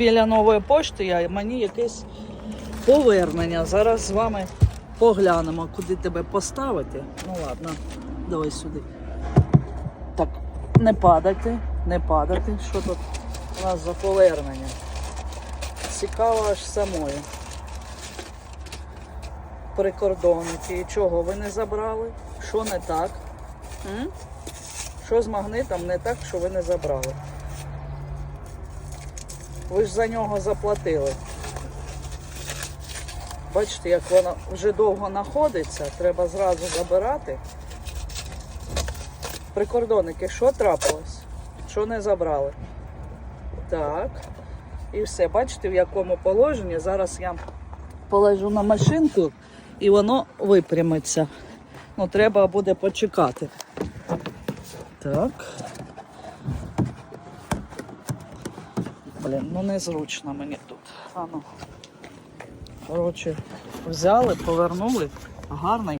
Біля нової пошти я, мені якесь повернення. Зараз з вами поглянемо, куди тебе поставити. Ну ладно, давай сюди. Так, не падати, не падати. Що тут у нас за повернення? Цікаво аж самою. Прикордонники. І чого ви не забрали? Що не так? М? Що з магнитом не так, що ви не забрали? Ви ж за нього заплатили. Бачите, як воно вже довго знаходиться, треба зразу забирати. Прикордонники, що трапилось? Що не забрали? Так. І все, бачите, в якому положенні. Зараз я положу на машинку і воно випрямиться. Ну, треба буде почекати. Так. Блін, ну незручно мені тут. А. Коротше, взяли, повернули. Гарний.